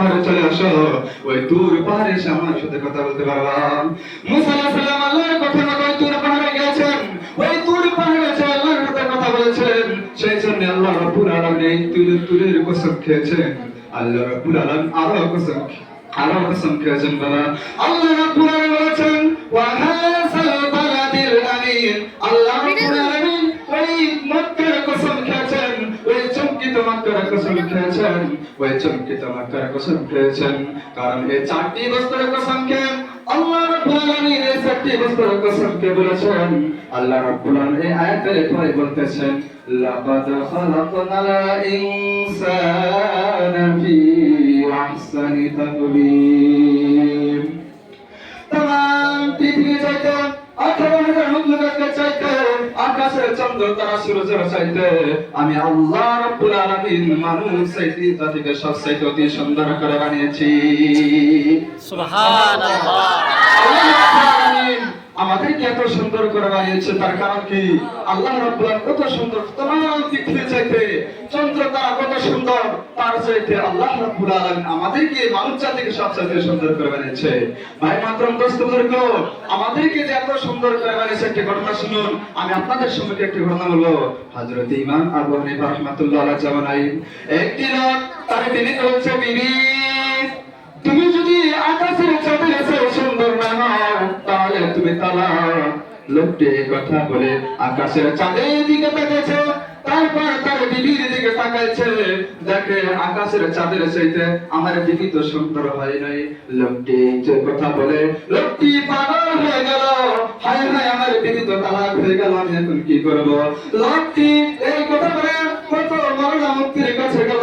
পাহাড়ে চলে আসো। ওই তুর পাহাড়ে এসে আমার সাথে কথা বলতে আলাইহিস আল্লাহর কথা মতো ওই তুর পাহাড়ে গেছেন ওই তুর পাহাড়ে আল্লাহর সাথে কথা বলেছেন। সেই জন্য আল্লাহ রাব্বুল আলামিন এই তুলের কসম খেয়েছেন। আল্লাহ আলামিন আরও কসম আরও কসম খেয়েছেন বাবা। আল্লাহ আলামিন বলেছেন, ওয়া হাসাল বালাদিল আমিন। আল্লাহ ওই চমকিত মক্কার কসম খেয়েছেন কারণ এই চারটি বস্তুর কসম খেয়ে আল্লাহ রাব্বুল আলামিন এই চারটি বস্তুর কসম কে বলেছেন। আল্লাহ রাব্বুল আলামিন এই আয়াতের পরে বলতেছেন, লাকাদ ইনসানা ফি আহসানি তাকবীর। আকাশের চন্দ্র তারা সূর্যের চাইতে। আমি আল্লাহ রাব্বুল আলামিন মানুষ চাইতে তাদেরকে সব চাইতে অতি সুন্দর করে বানিয়েছি। সুবহানাল্লাহ। আল্লাহ আমাদেরকে এত সুন্দর করে বানিয়েছে, তার কারণ কি? আল্লাহ কত সুন্দর তোমার পৃথিবী চাইতে চন্দ্র তারা কত সুন্দর, তার চাইতে আল্লাহ রাব্বুল আলামিন আমাদেরকে মানব জাতিকে সব চাইতে সুন্দর করে বানিয়েছে। ভাই, মাতরম দোস্ত আমাদেরকে যে এত সুন্দর করে বানিয়েছে একটি ঘটনা শুনুন, আমি আপনাদের সম্মুখে একটি ঘটনা বলব। হযরত ইমাম আবু হানিফা রাহমাতুল্লাহ আলাইহি একটি লোক তার তিনি বলছে বিবি। লোকটি এই কথা বলে আকাশের চাঁদের দিকে পেতেছে, তারপর তার বিবির দিকে তাকাইছে। দেখে আকাশের চাঁদের চাইতে আমার বিবি তো সুন্দর হয় নাই। লোকটি যে কথা বলে, লোকটি পাগল হয়ে গেল। হায় হায়, আমার বিবি তো তালাক হয়ে গেল, আমি এখন কি করব? লোকটি এই কথা বলে কত মরণা মুক্তির কাছে গেল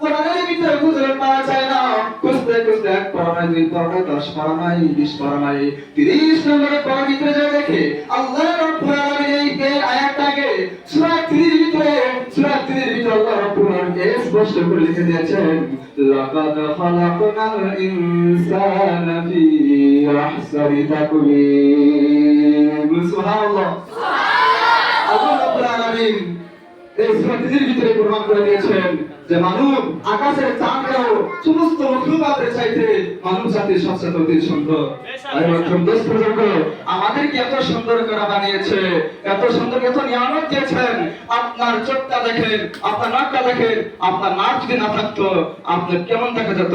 কোরআনের ভিতরে খুঁজলেন পাওয়া যায় না খুঁজতে খুঁজতে এক পড়ায় দুই পড়ায় দশ পড়ায় বিশ পড়ায় তিরিশ নম্বরের পড়ার ভিতরে যা দেখে আল্লাহ রাব্বুল আলামিন এই এই আয়াতটাকে সূরা 3 এর ভিতরে সূরা 3 এর ভিতরে আল্লাহ রাব্বুল আলামিন স্পষ্ট করে লিখে দিয়েছেন লাকাদ খালাকনাল ইনসানা ফি আহসানি তাকওয়িম সুবহানাল্লাহ। আল্লাহ রাব্বুল আলামিন এই সূরা 3 এর ভিতরে প্রমাণ করে দিয়েছেন। যে মানব আকাশের চাঁদকেও সমস্ত মখলুকাতের চাইতে মানব জাতির সবচেয়ে অতি সুন্দর। আমাদেরকে এত সুন্দর করে বানিয়েছে, এত সুন্দর, এত নিয়ামত দিয়েছেন। আপনার চোখটা দেখেন, আপনার নাকটা দেখেন, আপনার নাক যদি না থাকতো আপনার কেমন দেখা যেত?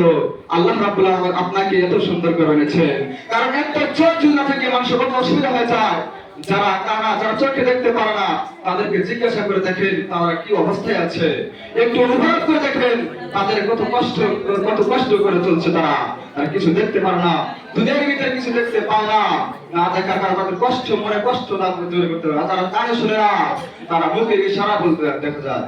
আল্লাহ রাব্বুল আলামিন আপনাকে এত সুন্দর করে এনেছেন। কারণ একটা চোখ যদি না থাকে, মানুষের কত অসুবিধা হয়ে যায়। যারা কানা, যারা চোখে দেখতে পারে না, তাদেরকে জিজ্ঞাসা করে দেখেন তারা কি অবস্থায় আছে। একটু অনুভব করে দেখেন, তাদের কত কষ্ট কত কষ্ট করে চলছে তারা। তারা কিছু দেখতে পারে না, দুনিয়ার ভিতরে কিছু দেখতে পায় না। না দেখার কারণে তাদের কষ্ট, মনে কষ্ট তাদের দূর করতে পারে তারা কানে শুনে না, তারা মুখে ইশারা বলতে দেখা যায়।